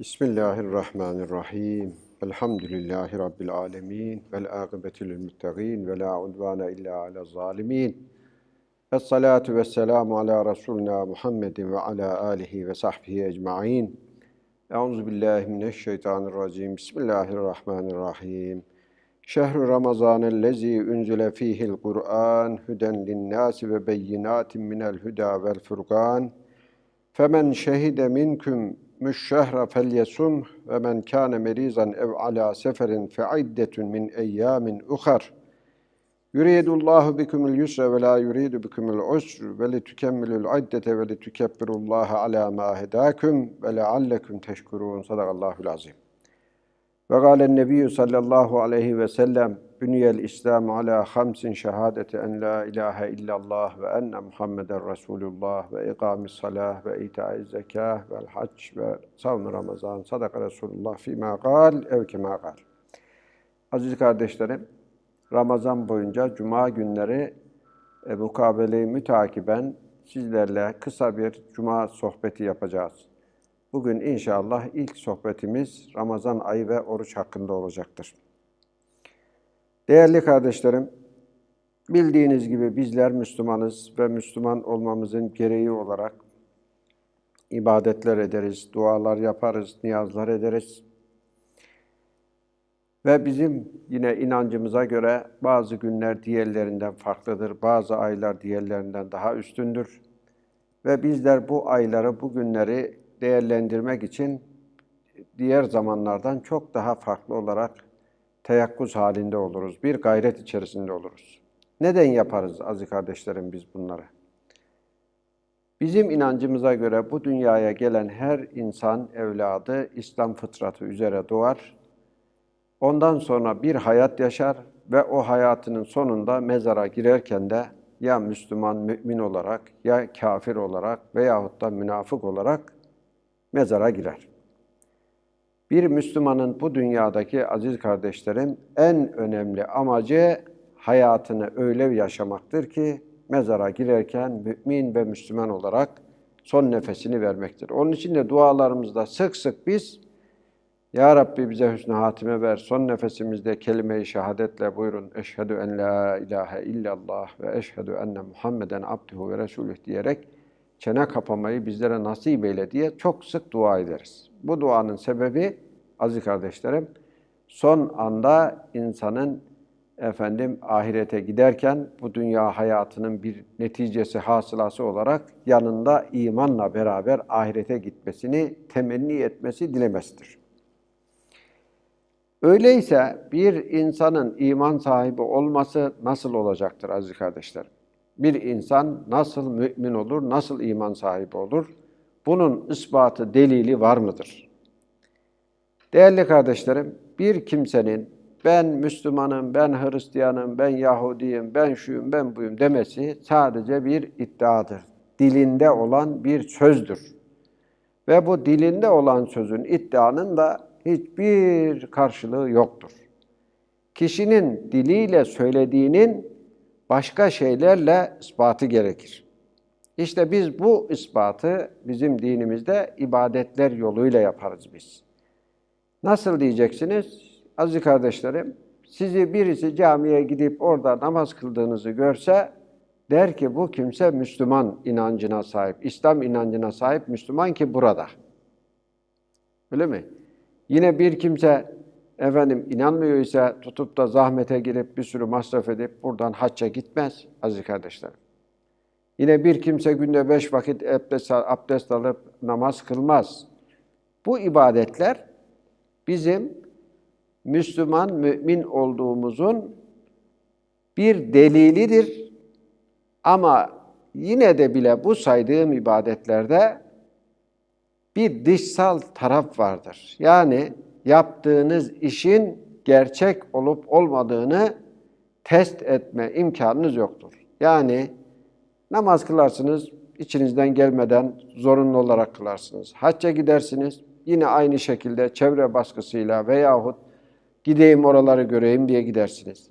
Bismillahirrahmanirrahim. Elhamdülillahi Rabbil alemin. Vel akıbetu lil muttaqin. Ve la udvane illa ala zalimin. Esselatu vesselamu ala Resulina Muhammedin ve ala alihi ve sahbihi ecma'in. Euzu billahi mineşşeytanirracim. Bismillahirrahmanirrahim. Şehru Ramazanellezi unzile fihil Kur'an huden linnâsi ve beyinatin minel huda vel furkan. Femen şehide minkum müşşehre felyesum ve men kâne merizan ev ala seferin fe iddetun min eyyamin uhar. Yuridullahu bikumul yusra ve la yuridu bikumul usr ve li tukemmilul iddete ve li tukebbirullaha ala ma hedakum ve leallekum teşkurun. Sadakallahul azim. Ve gâlen nebiyyü sallallahu aleyhi ve sellem Bünyel İslam ala hamsin şehadeti en la ilahe illallah ve enne Muhammeden Resulullah ve ikamis salah ve itaiz zekah ve hac ve savm Ramazan sadaka Resulullah fîmâ kal ev kemâ kal. Aziz kardeşlerim, Ramazan boyunca Cuma günleri e, mukabele-i mütakiben sizlerle kısa bir Cuma sohbeti yapacağız. Bugün inşallah ilk sohbetimiz Ramazan ayı ve oruç hakkında olacaktır. Değerli kardeşlerim, bildiğiniz gibi bizler Müslümanız ve Müslüman olmamızın gereği olarak ibadetler ederiz, dualar yaparız, niyazlar ederiz. Ve bizim yine inancımıza göre bazı günler diğerlerinden farklıdır, bazı aylar diğerlerinden daha üstündür. Ve bizler bu ayları, bu günleri değerlendirmek için diğer zamanlardan çok daha farklı olarak teyakkuz halinde oluruz. Bir gayret içerisinde oluruz. Neden yaparız aziz kardeşlerim biz bunları? Bizim inancımıza göre bu dünyaya gelen her insan evladı İslam fıtratı üzere doğar. Ondan sonra bir hayat yaşar ve o hayatının sonunda mezara girerken de ya Müslüman, mümin olarak ya kafir olarak veyahut da münafık olarak mezara girer. Bir Müslümanın bu dünyadaki aziz kardeşlerim en önemli amacı hayatını öyle yaşamaktır ki mezara girerken mümin ve Müslüman olarak son nefesini vermektir. Onun için de dualarımızda sık sık biz Ya Rabbi bize hüsnü hatime ver. Son nefesimizde kelime-i şehadetle buyurun. Eşhedü en la ilahe illallah ve eşhedü enne Muhammeden abduhu ve resulüh diyerek çene kapamayı bizlere nasip eyle diye çok sık dua ederiz. Bu duanın sebebi aziz kardeşlerim son anda insanın efendim ahirete giderken bu dünya hayatının bir neticesi hasılası olarak yanında imanla beraber ahirete gitmesini temenni etmesi dilemesidir. Öyleyse bir insanın iman sahibi olması nasıl olacaktır aziz kardeşlerim? Bir insan nasıl mümin olur, nasıl iman sahibi olur? Bunun ispatı, delili var mıdır? Değerli kardeşlerim, bir kimsenin ben Müslümanım, ben Hristiyanım, ben Yahudiyim, ben şuyum, ben buyum demesi sadece bir iddiadır. Dilinde olan bir sözdür. Ve bu dilinde olan sözün, iddianın da hiçbir karşılığı yoktur. Kişinin diliyle söylediğinin başka şeylerle ispatı gerekir. İşte biz bu ispatı bizim dinimizde ibadetler yoluyla yaparız biz. Nasıl diyeceksiniz? Aziz kardeşlerim, sizi birisi camiye gidip orada namaz kıldığınızı görse der ki bu kimse Müslüman inancına sahip, İslam inancına sahip Müslüman ki burada. Öyle mi? Yine bir kimse efendim inanmıyor ise tutup da zahmete girip bir sürü masraf edip buradan hacca gitmez aziz kardeşlerim. Yine bir kimse günde beş vakit abdest, alıp namaz kılmaz. Bu ibadetler bizim Müslüman, mümin olduğumuzun bir delilidir. Ama yine de bile bu saydığım ibadetlerde bir dışsal taraf vardır. Yani yaptığınız işin gerçek olup olmadığını test etme imkanınız yoktur. Yani namaz kılarsınız, içinizden gelmeden zorunlu olarak kılarsınız. Hacca gidersiniz, yine aynı şekilde çevre baskısıyla veyahut gideyim oraları göreyim diye gidersiniz.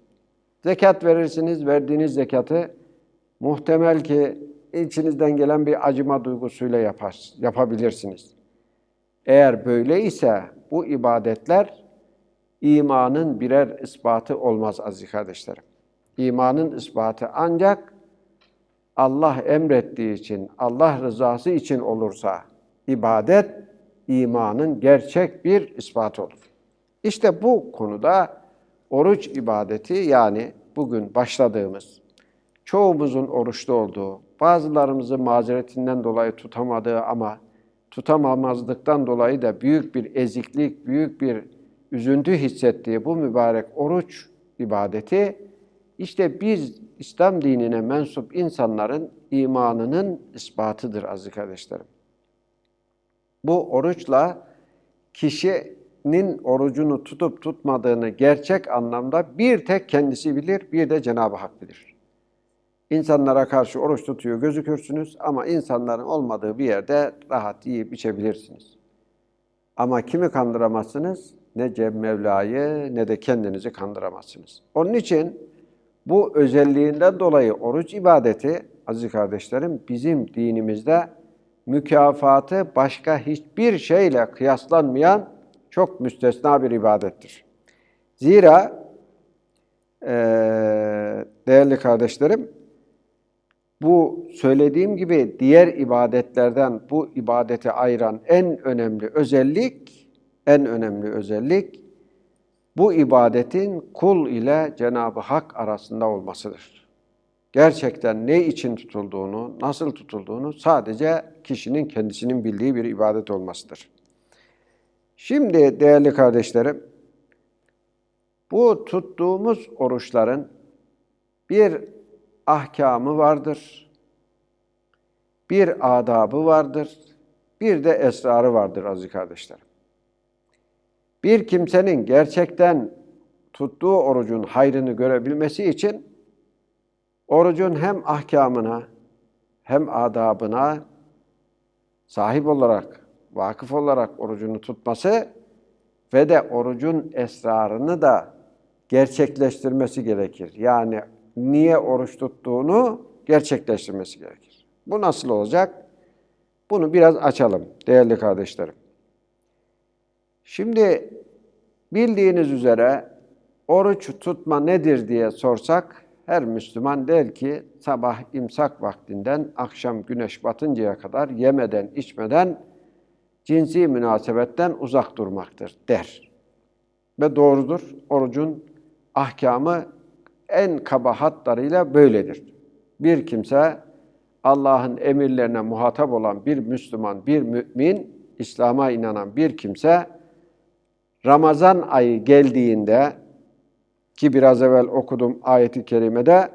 Zekat verirsiniz, verdiğiniz zekatı muhtemel ki içinizden gelen bir acıma duygusuyla yapar, yapabilirsiniz. Eğer böyle ise bu ibadetler imanın birer ispatı olmaz aziz kardeşlerim. İmanın ispatı ancak Allah emrettiği için, Allah rızası için olursa ibadet imanın gerçek bir ispatı olur. İşte bu konuda oruç ibadeti yani bugün başladığımız, çoğumuzun oruçlu olduğu, bazılarımızın mazeretinden dolayı tutamadığı ama tutamamazlıktan dolayı da büyük bir eziklik, büyük bir üzüntü hissettiği bu mübarek oruç ibadeti işte biz İslam dinine mensup insanların imanının ispatıdır aziz kardeşlerim. Bu oruçla kişinin orucunu tutup tutmadığını gerçek anlamda bir tek kendisi bilir, bir de Cenab-ı Hak bilir. İnsanlara karşı oruç tutuyor gözükürsünüz ama insanların olmadığı bir yerde rahat yiyip içebilirsiniz. Ama kimi kandıramazsınız? Ne Cem Mevla'yı ne de kendinizi kandıramazsınız. Onun için bu özelliğinden dolayı oruç ibadeti aziz kardeşlerim bizim dinimizde mükafatı başka hiçbir şeyle kıyaslanmayan çok müstesna bir ibadettir. Zira eee, değerli kardeşlerim bu söylediğim gibi diğer ibadetlerden bu ibadeti ayıran en önemli özellik, en önemli özellik bu ibadetin kul ile Cenab-ı Hak arasında olmasıdır. Gerçekten ne için tutulduğunu, nasıl tutulduğunu sadece kişinin kendisinin bildiği bir ibadet olmasıdır. Şimdi değerli kardeşlerim, bu tuttuğumuz oruçların bir ahkamı vardır, bir adabı vardır, bir de esrarı vardır aziz kardeşlerim. Bir kimsenin gerçekten tuttuğu orucun hayrını görebilmesi için orucun hem ahkamına hem adabına sahip olarak, vakıf olarak orucunu tutması ve de orucun esrarını da gerçekleştirmesi gerekir. Yani niye oruç tuttuğunu gerçekleştirmesi gerekir. Bu nasıl olacak? Bunu biraz açalım değerli kardeşlerim. Şimdi bildiğiniz üzere oruç tutma nedir diye sorsak her Müslüman der ki sabah imsak vaktinden akşam güneş batıncaya kadar yemeden içmeden cinsi münasebetten uzak durmaktır der. Ve doğrudur. Orucun ahkamı en kaba hatlarıyla böyledir. Bir kimse Allah'ın emirlerine muhatap olan bir Müslüman, bir mümin, İslam'a inanan bir kimse Ramazan ayı geldiğinde ki biraz evvel okudum ayeti kerimede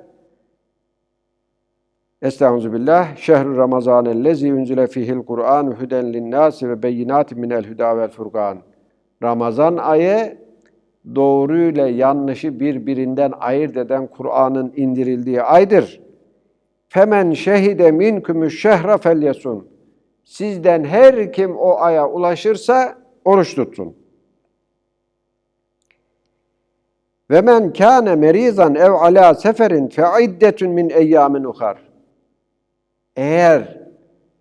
Estağfirullah. Şehru Ramazanellezi unzile fihil Kur'an huden linnâsi ve beyinatin minel huda vel furkan. Ramazan ayı doğruyla yanlışı birbirinden ayırt eden Kur'an'ın indirildiği aydır. Femen şehide minkümüş şehre felyesun. Sizden her kim o aya ulaşırsa oruç tutsun. Ve men kâne merizan ev alâ seferin fe iddetun min eyyamin uhar. Eğer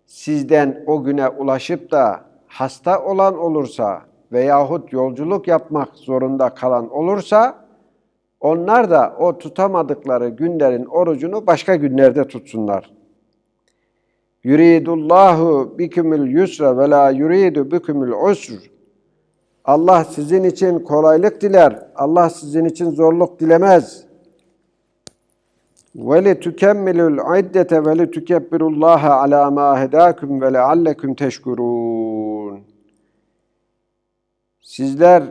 sizden o güne ulaşıp da hasta olan olursa veyahut yolculuk yapmak zorunda kalan olursa onlar da o tutamadıkları günlerin orucunu başka günlerde tutsunlar. Yuridullahu bikümül yusra ve la yuridu bikümül usr. Allah sizin için kolaylık diler. Allah sizin için zorluk dilemez. Ve li tukemmilul iddete ve li tukebbirullaha ala ma ve leallekum teşkurun. Sizler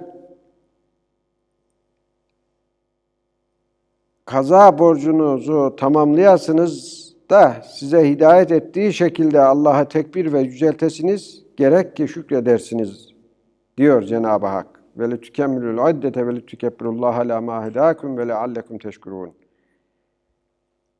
kaza borcunuzu tamamlayasınız da size hidayet ettiği şekilde Allah'a tekbir ve yüceltesiniz gerek ki şükredersiniz diyor Cenab-ı Hak. Ve le tükemmilul iddete ve le tükebbirullaha la ma hedakum ve leallekum teşkurun.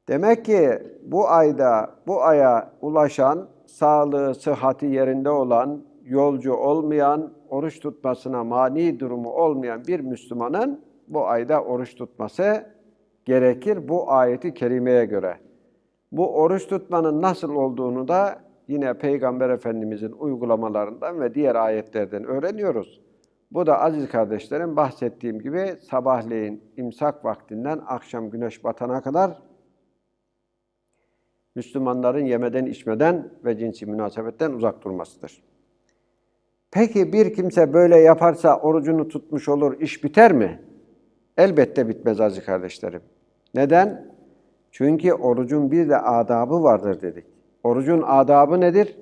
Demek ki bu ayda, bu aya ulaşan, sağlığı, sıhhati yerinde olan, yolcu olmayan, oruç tutmasına mani durumu olmayan bir Müslümanın bu ayda oruç tutması gerekir bu ayeti kerimeye göre. Bu oruç tutmanın nasıl olduğunu da yine Peygamber Efendimizin uygulamalarından ve diğer ayetlerden öğreniyoruz. Bu da aziz kardeşlerim bahsettiğim gibi sabahleyin imsak vaktinden akşam güneş batana kadar Müslümanların yemeden içmeden ve cinsi münasebetten uzak durmasıdır. Peki bir kimse böyle yaparsa orucunu tutmuş olur, iş biter mi? Elbette bitmez aziz kardeşlerim. Neden? Çünkü orucun bir de adabı vardır dedik. Orucun adabı nedir?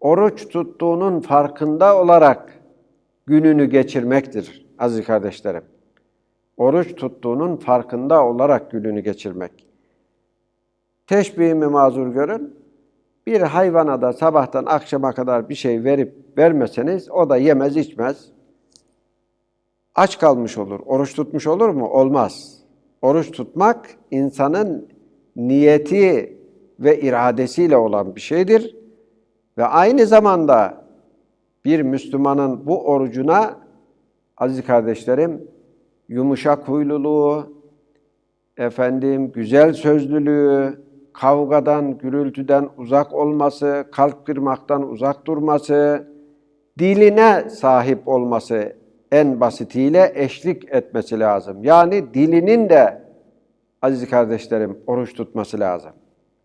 Oruç tuttuğunun farkında olarak gününü geçirmektir aziz kardeşlerim. Oruç tuttuğunun farkında olarak gününü geçirmek. Teşbihimi mazur görün. Bir hayvana da sabahtan akşama kadar bir şey verip vermeseniz o da yemez içmez. Aç kalmış olur. Oruç tutmuş olur mu? Olmaz. Oruç tutmak insanın niyeti ve iradesiyle olan bir şeydir. Ve aynı zamanda bir Müslümanın bu orucuna aziz kardeşlerim yumuşak huyluluğu, efendim güzel sözlülüğü, kavgadan, gürültüden uzak olması, kalp kırmaktan uzak durması, diline sahip olması en basitiyle eşlik etmesi lazım. Yani dilinin de aziz kardeşlerim oruç tutması lazım.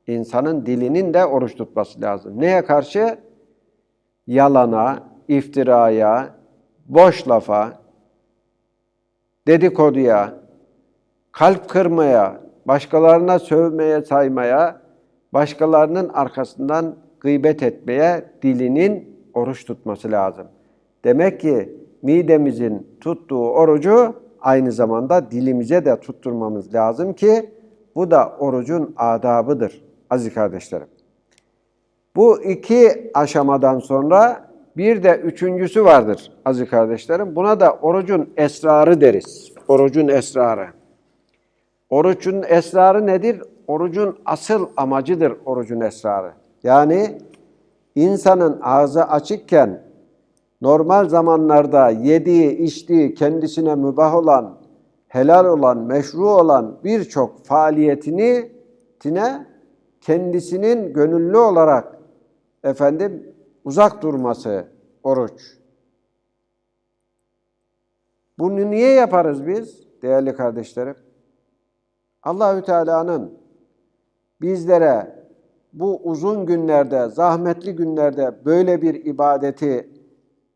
İnsanın dilinin de oruç tutması lazım. Neye karşı? Yalana, iftiraya, boş lafa, dedikoduya, kalp kırmaya, başkalarına sövmeye, saymaya, başkalarının arkasından gıybet etmeye dilinin oruç tutması lazım. Demek ki midemizin tuttuğu orucu aynı zamanda dilimize de tutturmamız lazım ki bu da orucun adabıdır aziz kardeşlerim. Bu iki aşamadan sonra bir de üçüncüsü vardır aziz kardeşlerim. Buna da orucun esrarı deriz. Orucun esrarı. Orucun esrarı nedir? Orucun asıl amacıdır orucun esrarı. Yani insanın ağzı açıkken normal zamanlarda yediği, içtiği, kendisine mübah olan, helal olan, meşru olan birçok faaliyetini tine kendisinin gönüllü olarak efendim uzak durması oruç. Bunu niye yaparız biz değerli kardeşlerim? Allahü Teala'nın bizlere bu uzun günlerde, zahmetli günlerde böyle bir ibadeti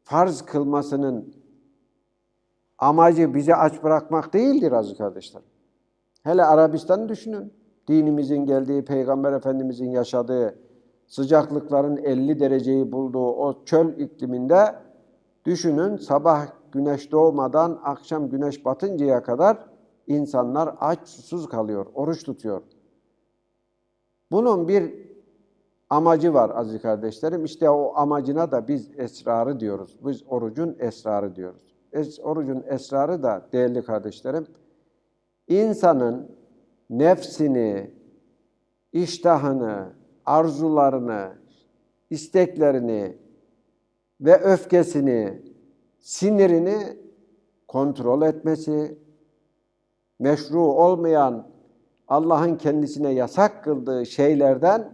farz kılmasının amacı bizi aç bırakmak değildir aziz kardeşler. Hele Arabistan'ı düşünün. Dinimizin geldiği, Peygamber Efendimizin yaşadığı, sıcaklıkların 50 dereceyi bulduğu o çöl ikliminde düşünün sabah güneş doğmadan akşam güneş batıncaya kadar insanlar aç susuz kalıyor, oruç tutuyor. Bunun bir amacı var aziz kardeşlerim. İşte o amacına da biz esrarı diyoruz. Biz orucun esrarı diyoruz. Es, orucun esrarı da değerli kardeşlerim, insanın nefsini, iştahını, arzularını, isteklerini ve öfkesini, sinirini kontrol etmesi, meşru olmayan Allah'ın kendisine yasak kıldığı şeylerden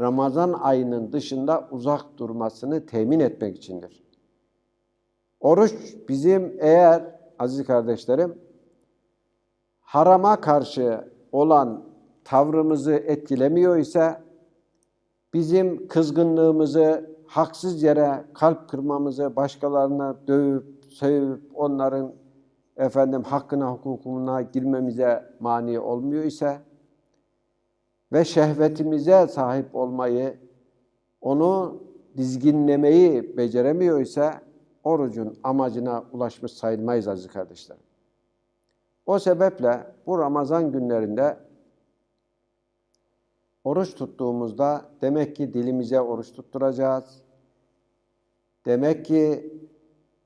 Ramazan ayının dışında uzak durmasını temin etmek içindir. Oruç bizim eğer aziz kardeşlerim harama karşı olan tavrımızı etkilemiyor ise bizim kızgınlığımızı haksız yere kalp kırmamızı, başkalarına dövüp, sövüp onların efendim hakkına, hukukuna girmemize mani olmuyor ise ve şehvetimize sahip olmayı, onu dizginlemeyi beceremiyor ise orucun amacına ulaşmış sayılmayız aziz kardeşlerim. O sebeple bu Ramazan günlerinde oruç tuttuğumuzda demek ki dilimize oruç tutturacağız. Demek ki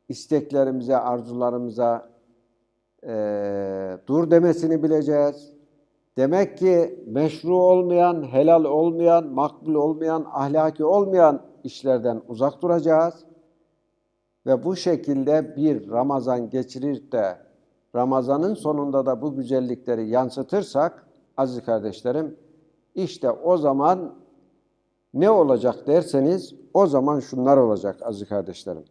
isteklerimize, arzularımıza e, dur demesini bileceğiz. Demek ki meşru olmayan, helal olmayan, makbul olmayan, ahlaki olmayan işlerden uzak duracağız. Ve bu şekilde bir Ramazan geçirir de Ramazanın sonunda da bu güzellikleri yansıtırsak aziz kardeşlerim işte o zaman Ne olacak derseniz o zaman şunlar olacak aziz kardeşlerim.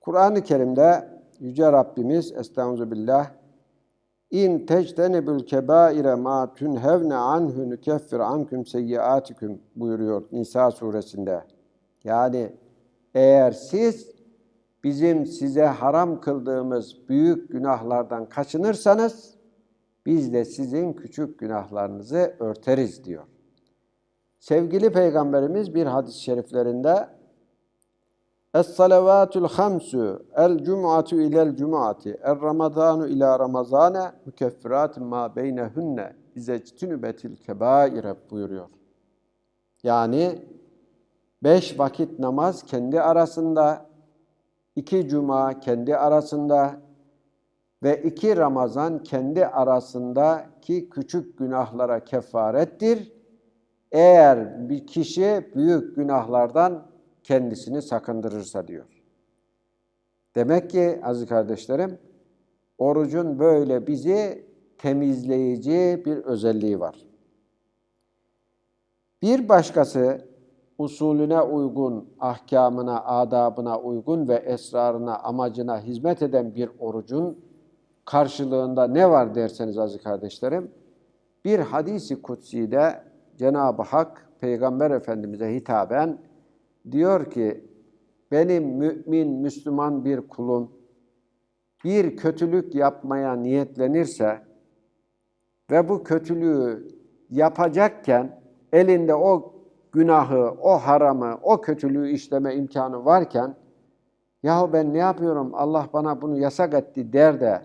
Kur'an-ı Kerim'de Yüce Rabbimiz Estağfirullah İn tectenibül kebaire ma tunhevne anhu nukeffir ankum seyyiatikum buyuruyor Nisa suresinde. Yani eğer siz bizim size haram kıldığımız büyük günahlardan kaçınırsanız biz de sizin küçük günahlarınızı örteriz diyor. Sevgili Peygamberimiz bir hadis-i şeriflerinde Es-salavatul hamsu el cum'atu ilel cum'ati er ramadanu ila ramazane mükeffiratun ma beynehunne izectünübetil kebaire buyuruyor. Yani beş vakit namaz kendi arasında, iki cuma kendi arasında ve iki Ramazan kendi arasındaki küçük günahlara kefarettir. Eğer bir kişi büyük günahlardan kendisini sakındırırsa diyor. Demek ki aziz kardeşlerim, orucun böyle bizi temizleyici bir özelliği var. Bir başkası usulüne uygun, ahkamına, adabına uygun ve esrarına, amacına hizmet eden bir orucun karşılığında ne var derseniz aziz kardeşlerim, bir hadisi kutsi'de Cenab-ı Hak Peygamber Efendimiz'e hitaben diyor ki, benim mümin, Müslüman bir kulum bir kötülük yapmaya niyetlenirse ve bu kötülüğü yapacakken elinde o günahı, o haramı, o kötülüğü işleme imkanı varken yahu ben ne yapıyorum Allah bana bunu yasak etti der de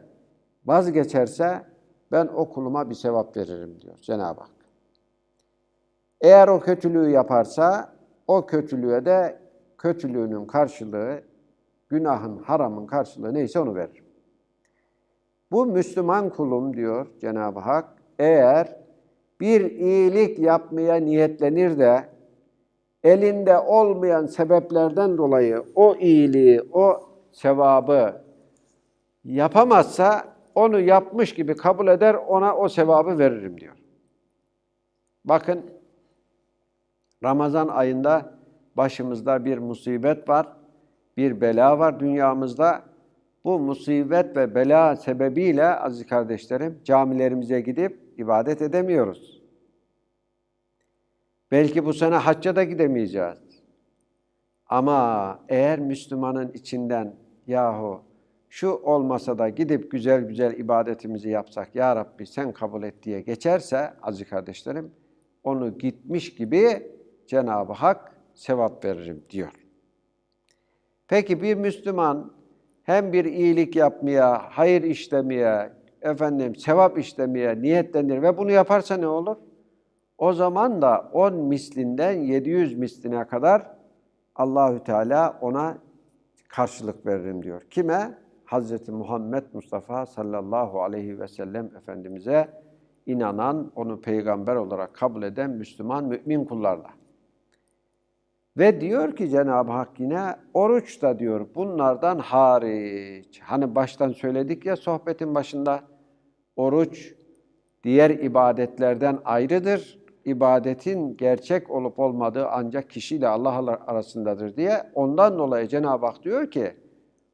vazgeçerse ben o kuluma bir sevap veririm diyor Cenab-ı Hak. Eğer o kötülüğü yaparsa o kötülüğe de kötülüğünün karşılığı, günahın, haramın karşılığı neyse onu verir. Bu Müslüman kulum diyor Cenab-ı Hak, eğer bir iyilik yapmaya niyetlenir de elinde olmayan sebeplerden dolayı o iyiliği, o sevabı yapamazsa onu yapmış gibi kabul eder, ona o sevabı veririm diyor. Bakın Ramazan ayında başımızda bir musibet var, bir bela var dünyamızda. Bu musibet ve bela sebebiyle aziz kardeşlerim camilerimize gidip ibadet edemiyoruz. Belki bu sene hacca da gidemeyeceğiz. Ama eğer Müslümanın içinden yahu şu olmasa da gidip güzel güzel ibadetimizi yapsak ya Rabbi sen kabul et diye geçerse aziz kardeşlerim onu gitmiş gibi Cenab-ı Hak sevap veririm diyor. Peki bir Müslüman hem bir iyilik yapmaya, hayır işlemeye, efendim sevap işlemeye niyetlenir ve bunu yaparsa ne olur? O zaman da 10 mislinden 700 misline kadar Allahü Teala ona karşılık veririm diyor. Kime? Hazreti Muhammed Mustafa sallallahu aleyhi ve sellem Efendimiz'e inanan, onu peygamber olarak kabul eden Müslüman mümin kullarla. Ve diyor ki Cenab-ı Hak yine oruç da diyor bunlardan hariç. Hani baştan söyledik ya sohbetin başında oruç diğer ibadetlerden ayrıdır. İbadetin gerçek olup olmadığı ancak kişiyle Allah arasındadır diye. Ondan dolayı Cenab-ı Hak diyor ki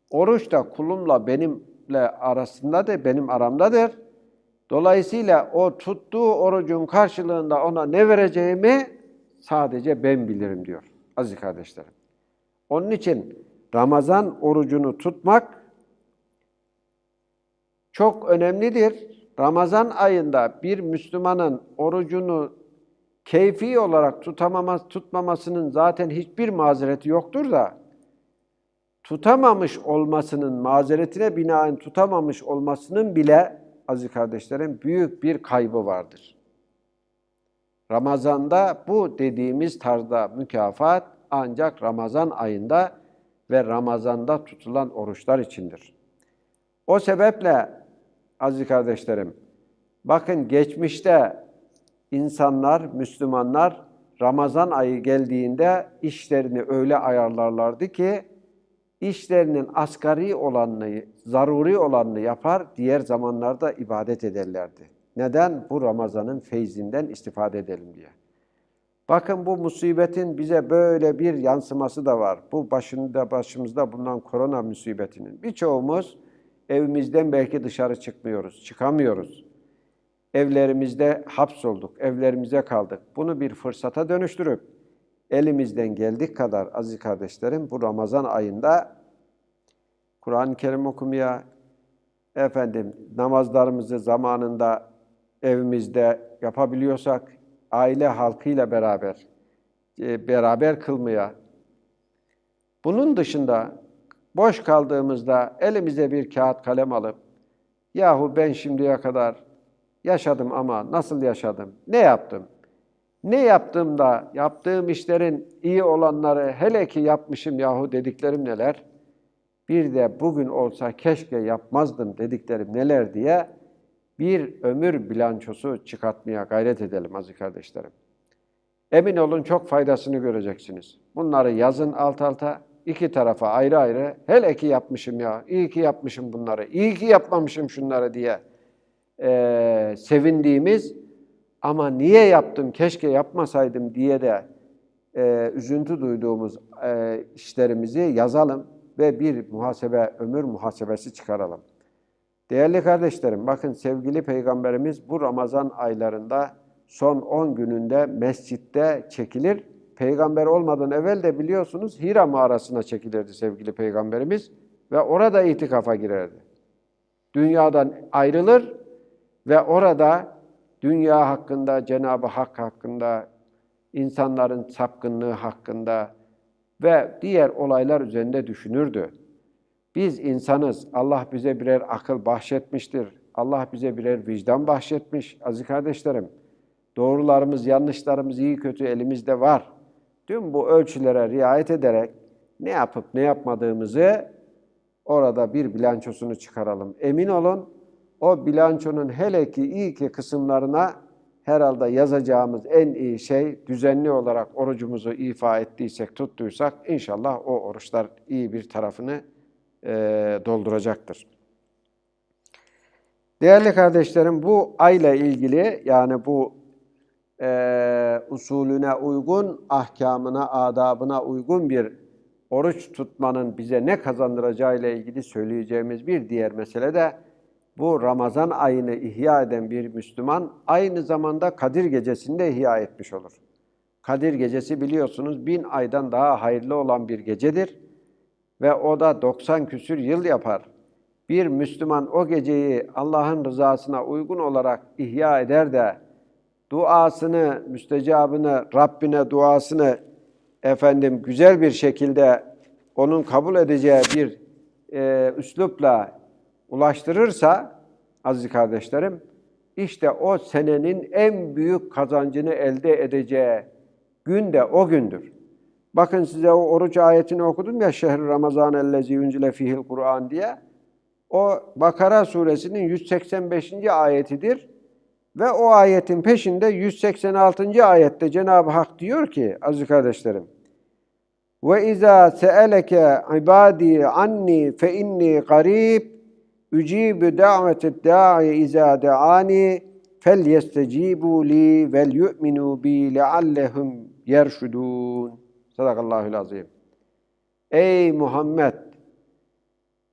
oruç da kulumla benimle arasındadır, benim aramdadır. Dolayısıyla o tuttuğu orucun karşılığında ona ne vereceğimi sadece ben bilirim diyor aziz kardeşlerim. Onun için Ramazan orucunu tutmak çok önemlidir. Ramazan ayında bir Müslümanın orucunu keyfi olarak tutamaması, tutmamasının zaten hiçbir mazereti yoktur da tutamamış olmasının mazeretine binaen tutamamış olmasının bile aziz kardeşlerim büyük bir kaybı vardır. Ramazanda bu dediğimiz tarzda mükafat ancak Ramazan ayında ve Ramazanda tutulan oruçlar içindir. O sebeple aziz kardeşlerim, bakın geçmişte insanlar, Müslümanlar Ramazan ayı geldiğinde işlerini öyle ayarlarlardı ki işlerinin asgari olanını, zaruri olanını yapar, diğer zamanlarda ibadet ederlerdi. Neden? Bu Ramazan'ın feyzinden istifade edelim diye. Bakın bu musibetin bize böyle bir yansıması da var. Bu başında başımızda bulunan korona musibetinin. Birçoğumuz evimizden belki dışarı çıkmıyoruz, çıkamıyoruz. Evlerimizde hapsolduk, evlerimize kaldık. Bunu bir fırsata dönüştürüp elimizden geldik kadar aziz kardeşlerim bu Ramazan ayında Kur'an-ı Kerim okumaya, efendim namazlarımızı zamanında evimizde yapabiliyorsak aile halkıyla beraber e, beraber kılmaya. Bunun dışında boş kaldığımızda elimize bir kağıt kalem alıp yahu ben şimdiye kadar yaşadım ama nasıl yaşadım? Ne yaptım? Ne yaptım da yaptığım işlerin iyi olanları hele ki yapmışım yahu dediklerim neler? Bir de bugün olsa keşke yapmazdım dediklerim neler diye bir ömür bilançosu çıkartmaya gayret edelim aziz kardeşlerim. Emin olun çok faydasını göreceksiniz. Bunları yazın alt alta, iki tarafa ayrı ayrı. Hele ki yapmışım ya, iyi ki yapmışım bunları, iyi ki yapmamışım şunları diye e, sevindiğimiz ama niye yaptım, keşke yapmasaydım diye de e, üzüntü duyduğumuz e, işlerimizi yazalım ve bir muhasebe, ömür muhasebesi çıkaralım. Değerli kardeşlerim, bakın sevgili Peygamberimiz bu Ramazan aylarında son 10 gününde mescitte çekilir. Peygamber olmadan evvel de biliyorsunuz Hira mağarasına çekilirdi sevgili Peygamberimiz ve orada itikafa girerdi. Dünyadan ayrılır ve orada dünya hakkında, Cenab-ı Hak hakkında, insanların sapkınlığı hakkında ve diğer olaylar üzerinde düşünürdü. Biz insanız. Allah bize birer akıl bahşetmiştir. Allah bize birer vicdan bahşetmiş. Aziz kardeşlerim, doğrularımız, yanlışlarımız iyi kötü elimizde var. Tüm bu ölçülere riayet ederek ne yapıp ne yapmadığımızı orada bir bilançosunu çıkaralım. Emin olun o bilançonun hele ki iyi ki kısımlarına herhalde yazacağımız en iyi şey düzenli olarak orucumuzu ifa ettiysek, tuttuysak inşallah o oruçlar iyi bir tarafını e, dolduracaktır. Değerli kardeşlerim bu ayla ilgili yani bu e, usulüne uygun, ahkamına, adabına uygun bir oruç tutmanın bize ne kazandıracağı ile ilgili söyleyeceğimiz bir diğer mesele de bu Ramazan ayını ihya eden bir Müslüman aynı zamanda Kadir Gecesi'nde ihya etmiş olur. Kadir Gecesi biliyorsunuz bin aydan daha hayırlı olan bir gecedir ve o da 90 küsür yıl yapar. Bir Müslüman o geceyi Allah'ın rızasına uygun olarak ihya eder de duasını, müstecabını, Rabbine duasını efendim güzel bir şekilde onun kabul edeceği bir e, üslupla ulaştırırsa aziz kardeşlerim işte o senenin en büyük kazancını elde edeceği gün de o gündür. Bakın size o oruç ayetini okudum ya şehr Ramazan ellezî unzile fihil Kur'an diye. O Bakara suresinin 185. ayetidir. Ve o ayetin peşinde 186. ayette Cenab-ı Hak diyor ki aziz kardeşlerim. Ve izâ se'eleke ibâdî anni fe inni garib ücîbü da'veted da'i izâ de'ani fel yestecîbû li vel yu'minû bi leallehum yerşudûn. Sadakallahül azim. Ey Muhammed!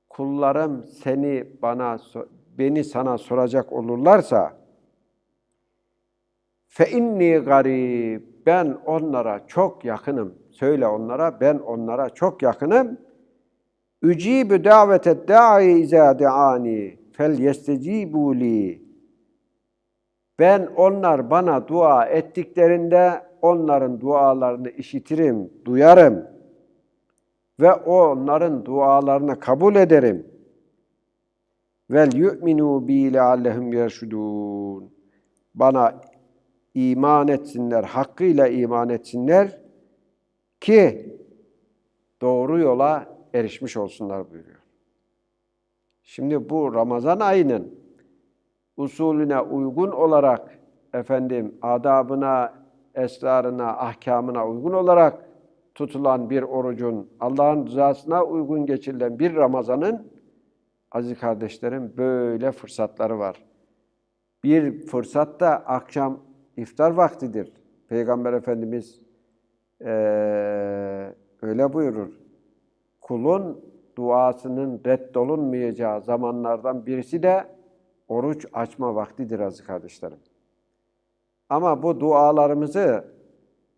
Kullarım seni bana, beni sana soracak olurlarsa fe inni garib ben onlara çok yakınım. Söyle onlara ben onlara çok yakınım. Ücibü davete da'i izâ de'ani fel yestecibu. Ben onlar bana dua ettiklerinde onların dualarını işitirim, duyarım ve onların dualarını kabul ederim. Vel yu'minu bi leallehum yerşudun. Bana iman etsinler, hakkıyla iman etsinler ki doğru yola erişmiş olsunlar buyuruyor. Şimdi bu Ramazan ayının usulüne uygun olarak efendim adabına, esrarına, ahkamına uygun olarak tutulan bir orucun, Allah'ın rızasına uygun geçirilen bir Ramazan'ın aziz kardeşlerim böyle fırsatları var. Bir fırsat da akşam iftar vaktidir. Peygamber Efendimiz eee, öyle buyurur. Kulun duasının reddolunmayacağı zamanlardan birisi de oruç açma vaktidir aziz kardeşlerim. Ama bu dualarımızı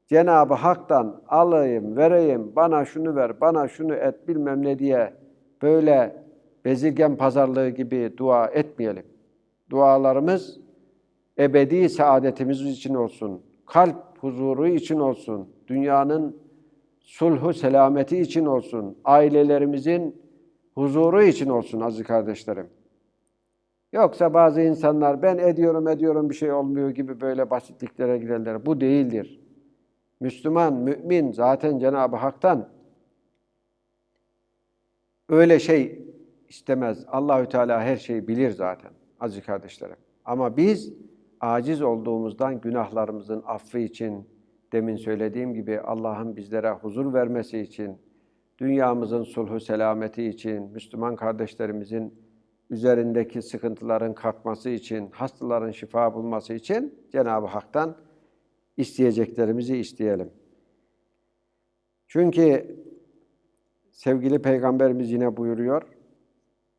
Cenab-ı Hak'tan alayım, vereyim, bana şunu ver, bana şunu et bilmem ne diye böyle bezirgen pazarlığı gibi dua etmeyelim. Dualarımız ebedi saadetimiz için olsun, kalp huzuru için olsun, dünyanın sulhu selameti için olsun, ailelerimizin huzuru için olsun aziz kardeşlerim. Yoksa bazı insanlar ben ediyorum ediyorum bir şey olmuyor gibi böyle basitliklere giderler. Bu değildir. Müslüman, mümin zaten Cenab-ı Hak'tan öyle şey istemez. Allahü Teala her şeyi bilir zaten aziz kardeşlerim. Ama biz aciz olduğumuzdan günahlarımızın affı için demin söylediğim gibi Allah'ın bizlere huzur vermesi için, dünyamızın sulhu selameti için, Müslüman kardeşlerimizin üzerindeki sıkıntıların kalkması için, hastaların şifa bulması için Cenab-ı Hak'tan isteyeceklerimizi isteyelim. Çünkü sevgili Peygamberimiz yine buyuruyor,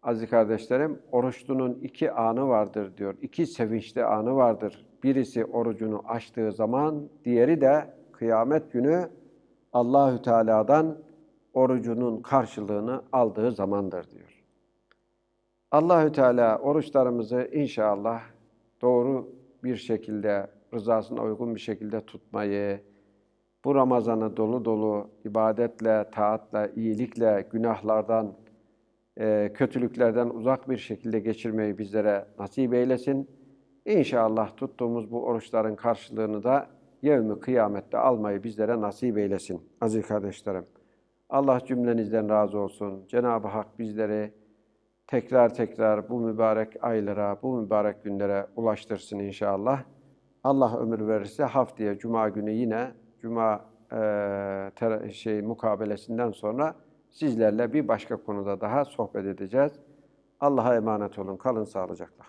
aziz kardeşlerim, oruçlunun iki anı vardır diyor. İki sevinçli anı vardır. Birisi orucunu açtığı zaman, diğeri de kıyamet günü Allahü Teala'dan orucunun karşılığını aldığı zamandır diyor. Allahü Teala oruçlarımızı inşallah doğru bir şekilde, rızasına uygun bir şekilde tutmayı, bu Ramazan'ı dolu dolu ibadetle, taatla, iyilikle, günahlardan, e, kötülüklerden uzak bir şekilde geçirmeyi bizlere nasip eylesin. İnşallah tuttuğumuz bu oruçların karşılığını da yevmi kıyamette almayı bizlere nasip eylesin aziz kardeşlerim. Allah cümlenizden razı olsun. Cenab-ı Hak bizleri tekrar tekrar bu mübarek aylara, bu mübarek günlere ulaştırsın inşallah. Allah ömür verirse haftaya Cuma günü yine Cuma e, şey mukabelesinden sonra sizlerle bir başka konuda daha sohbet edeceğiz. Allah'a emanet olun. Kalın sağlıcakla.